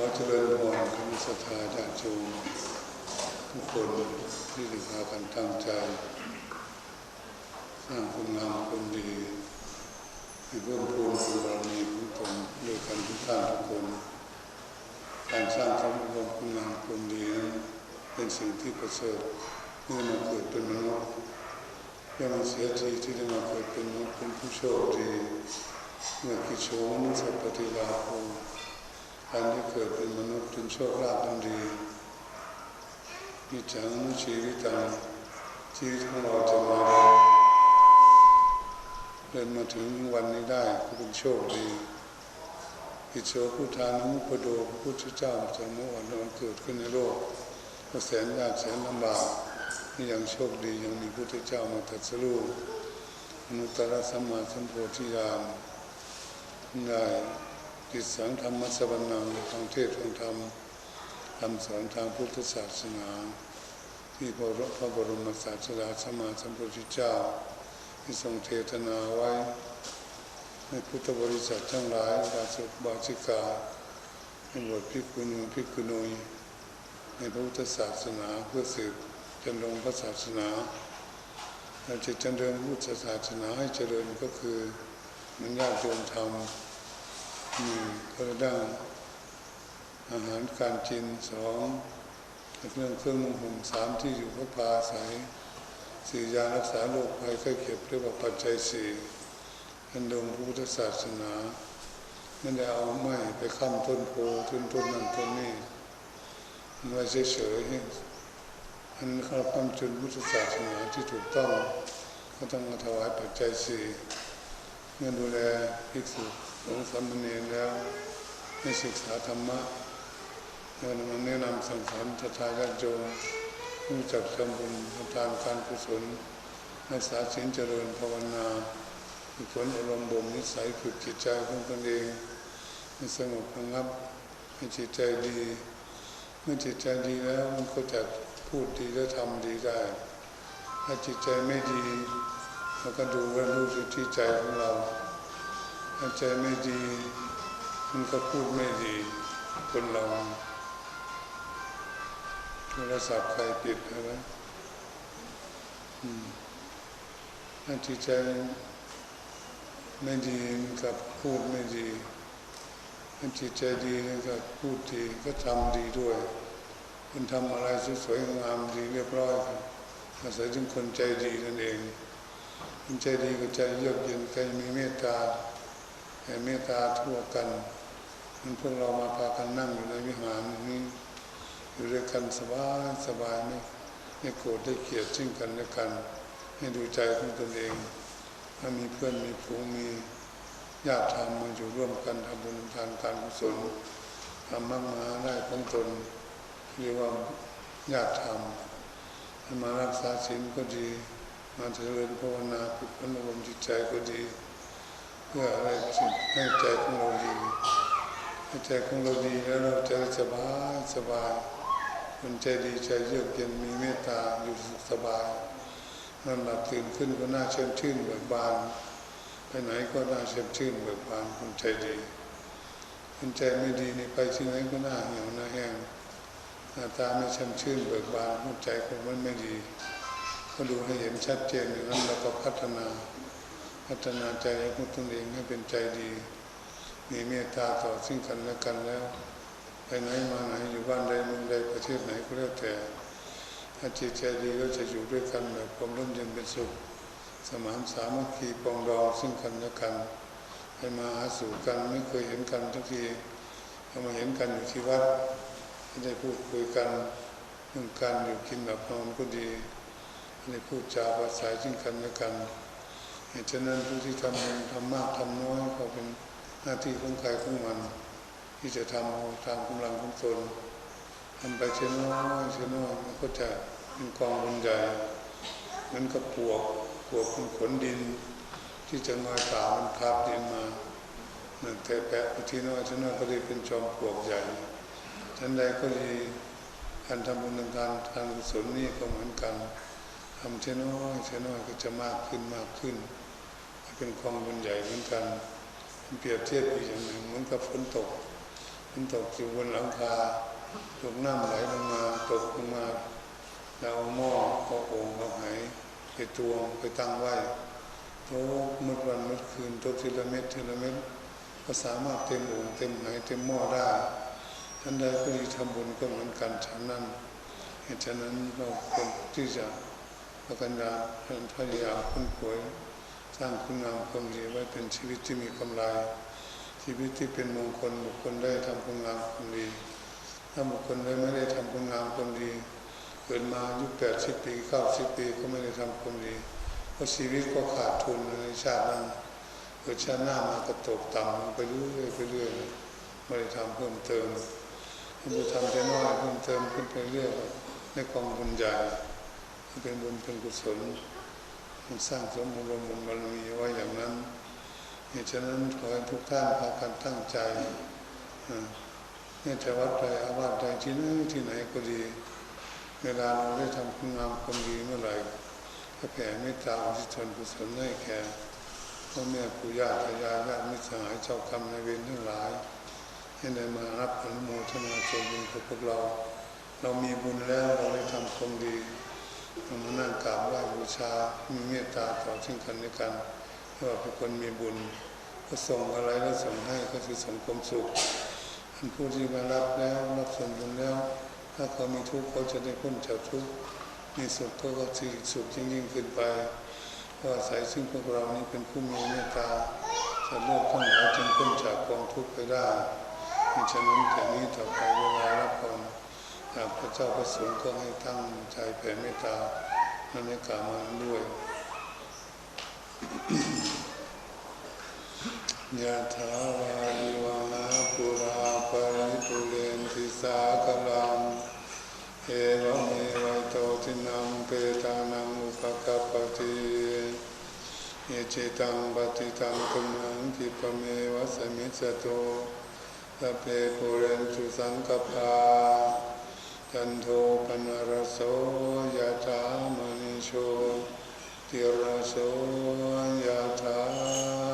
ขอเจริญพรคณะสัตยาญาติโยมทุกคนที่ได้พากันตั้งใจ สร้างคุณงามคุณดีให้เพิ่มพูนบุญบารมีของตนด้วยกันทุกท่านทุกคน การสร้างคำรวมคุณงามคุณดีนั้นเป็นสิ่งที่ประเสริฐเมื่อมาเกิดเป็นมนุษย์ย่อมันเสียทีที่ได้มาเกิดเป็นมนุษย์เป็นผู้โชคดีเมื่อกิจโฉมนุสัพพติลาภ การที่เกิดเป็นมนุษย์เป็นโชคลาภอันดีมีจังชีวิตังชีวิตของเราจะมาเดินมาถึงวันนี้ได้ก็เป็นโชคดีกิโฉพุทธานุปโดพระพุทธเจ้าจะเมื่อวันวันเกิดขึ้นในโลกก็แสนยากแสนลำบากนี่ยังโชคดียังมีพระพุทธเจ้ามาตรัสรู้อนุตตรสัมมาสัมโพธิญาณได้ ติดสังธรรมสวรรณังทางเทศทางธรรมคำสอนทางพุทธศาสนาที่พระพระบรมศาสดาสมมาสัมพุทธเจ้าที่ทรงเทศนาไว้ในพุทธบริษัททั้งหลายบาสุบาชิกาในบทพิกุณพิกุนุยในพระพุทธศาสนาเพื่อสืบจนลงพระศาสนาเราจะเจริญพุทธศาสนาให้เจริญก็คือมันยากโยมทำ หนึ่งก็ด้อาหารการกินสองเครื่องเครื่องนุ่งห่มสามที่อยู่พระพาอาศัยสี่ยารักษาโรคภัยไข้เจ็บเรียกว่าปัจจัยสี่อันดงพุทธศาสนาไม่ได้เอาไม้ไปค้ำต้นโพต้นต้นนั้นต้นนี้มันไว้เฉยๆอันเขาคำจนพุทธศาสนาที่ถูกต้องก็ต้องมาถวายปัจจัยสี่เมื่อดูแลภิกษุ สงสามเณรแล้วให้ศึกษาธรรมะแล้วมันแนะนำสั่งสอนททายาทโยมรู้จักทำบุญทานการกุศลรักษาศีลเจริญภาวนาฝึกฝนอารมณ์บ่มนิสัยฝึกจิตใจของตนเองให้สงบระงับให้จิตใจดี เมื่อจิตใจดีแล้วมันก็จะพูดดีและทำดีได้ ถ้าจิตใจไม่ดีเราก็ดูว่ารู้สึกที่ใจของเรา ใจไม่ดี มันก็พูดไม่ดีคนเราโทรศัพท์ใครปิดอะไรถ้าจิตใจไม่ดีมันก็พูดไม่ดีถ้าจิตใจดีมันก็พูดดีก็ทำดีด้วยคนทำอะไรสวยๆงามดีเรียบร้อยอาศัยถึงคนใจดีนั่นเองคนใจดีก็ใจเยือกเย็นใจมีเมตตา ให้เมตตาทั่วกันมันพวกเรามาพากันนั่งอยู่ในวิหารนี้อยู่ด้วยกันสบายสบายไม่ไม่โกรธได้เกลียดซึ่งกันและกัน ให้ดูใจของตนเอง ถ้ามีเพื่อนมีผูงมีญาติธรรมมาอยู่ร่วมกันทำบุญทานการกุศลทำมั่งมาได้ของตนเรียกว่าญาติธรรมมารักษาศีลก็ดี มาเจริญภาวนาฝึกพนวมจิตใจก็ดี เพื่อให้ใจของเราดีให้ใจของเราดีแล้วเราจะสบายสบายคนใจดีใจเยือกเย็นมีเมตตาอยู่สุขสบายนอนหลับตื่นขึ้นก็น่าเชื่อชื่นเบิกบานไปไหนก็น่าเชื่อชื่นเบิกบานคนใจดีคนใจไม่ดีนี่ไปที่ไหนก็น่าเหี่ยวน่าแห้งหน้าตาไม่ช่ำชื่นเบิกบานหัวใจคนมันไม่ดี ก็ดูให้เห็นชัดเจนอย่างนั้นแล้วก็พัฒนา พัฒนาใจของตนเองให้เป็นใจดี มีเมตตาต่อซึ่งกันและกันแล้ว ไปไหนมาไหนอยู่บ้านใดเมืองใดประเทศไหนก็แล้วแต่ถ้าจิตใจดีก็จะอยู่ด้วยกันแบบความร่มเย็นเป็นสุข สมานสามัคคีปองดองซึ่งกันและกันให้มาหาสู่กันไม่เคยเห็นกันทุกทีพอมาเห็นกันอยู่ที่วัดได้พูดคุยกันเรื่องการอยู่กินแบบนอนก็ดีได้พูดจาภาษาซึ่งกันและกัน ฉะนั้นผู้ที่ทำทำมากทำน้อยก็เป็นหน้าที่ของใครของมัน ที่จะทำเอาตามกำลังของตนทำไปเช่นน้อยเช่นน้อยมันก็จะเป็นกองบุญใหญ่มันก็ปวกปวกเป็นขนดิน ที่จะงอยขามันทับดินมาหนึ่งแต่แปะไปที่น้อยที่น้อยก็เลยเป็นจอมปลวกใหญ่ทันใดก็ดีการทำบุญทางการทางกุศลนี่ก็เหมือนกัน ทำเช่นน้อยเช่นน้อยก็จะมากขึ้นมากขึ้น เป็นกองบุญใหญ่เหมือนกันเปรียบเทียบอีกอย่างหนึ่งเหมือนกับฝนตกเวนตกอยู่บนหลังคาตกน้ำไหลลงมาตกลงมาเราเอาหม้อเอาโอ่งเอาไหไปตวงไปตั้งไว้โอ้มืดวันมืดคืนตกทีละเม็ดทีละเม็ดก็สามารถเต็มโอ่งเต็มไหเต็มหม้อได้ท่านใดก็ดีทำบุญก็เหมือนกันฉะนั้นเหตุฉะนั้นเราควรที่จะ ประกันยาพยายามคุ้นควยสร้างคุณงามความดีไว้เป็นชีวิตที่มีกำไร ชีวิตที่เป็นมงคลบุคคลได้ทำคุณงามความดี ถ้าบุคคลได้ไม่ได้ทำคุณงามความดี เกิดมาอายุแปดสิบปีเก้าสิบปีก็ไม่ได้ทำความดีเพราะชีวิตก็ขาดทุนในชาตินั้นเกิดชาติหน้ามาก็ตกต่ำไปเรื่อยไปเรื่อยไม่ได้ทำเพิ่มเติมถ้าเราทำแต่น้อยเพิ่มเติมขึ้นไปเรื่อยในกองบุญใหญ่ เป็นบุญเป็นกุศลมันสร้างสมบูรณ์บุญบารมีไว้อย่างนั้นเหตุฉะนั้นขอให้ทุกท่านพากันตั้งใจเนี่ยจะวัดใดอาวาสใดที่ไหนที่ไหนก็ดี เวลาเราได้ทำคุณงามความดีเมื่อไหร่ก็แผ่เมตตาอุทิศส่วนกุศลให้แก่พ่อแม่ปู่ย่าตายายญาติมิตรสหายเจ้ากรรมนายเวรทั้งหลาย ให้ได้มารับอนุโมทนาส่วนบุญกับพวกเรา เรามีบุญแล้วเราได้ทำความดี เรามานั่งกราบไหว้บูชา มีเมตตาต่อซึ่งกันและกันถ้าว่าเป็นคนมีบุญก็ส่งอะไรแล้วส่งให้ก็คือส่งความสุขอันผู้ที่มารับแล้วรับส่วนบุญแล้ว ถ้าเขามีทุกข์เขาจะได้พ้นจากทุกข์มีสุขเขาก็จะสุขยิ่งยิ่งขึ้นไปเพราะอาศัยซึ่งพวกเรานี้เป็นผู้มีเมตตาจะโลกทั้งหลายจึงพ้นจากกองทุกข์ไปได้ดังฉะนั้นแต่นี้ต่อไปเวลารับพร พระเจ้าพระสงฆ์ก็ให้ตั้งใจแผ่เมตตานั่นในกามาด้วยยะถาวาริวหาปุราปริปุเรนติสากลังเอวเมวัยโตทินังเปตานังอุปกัปติเอจิตังปฏิตังตุมังคิปเมวะสมิจโตสพเพปุเรนตุสังกปา จันโทปนรโสยะถามณิโชติรโสยะถา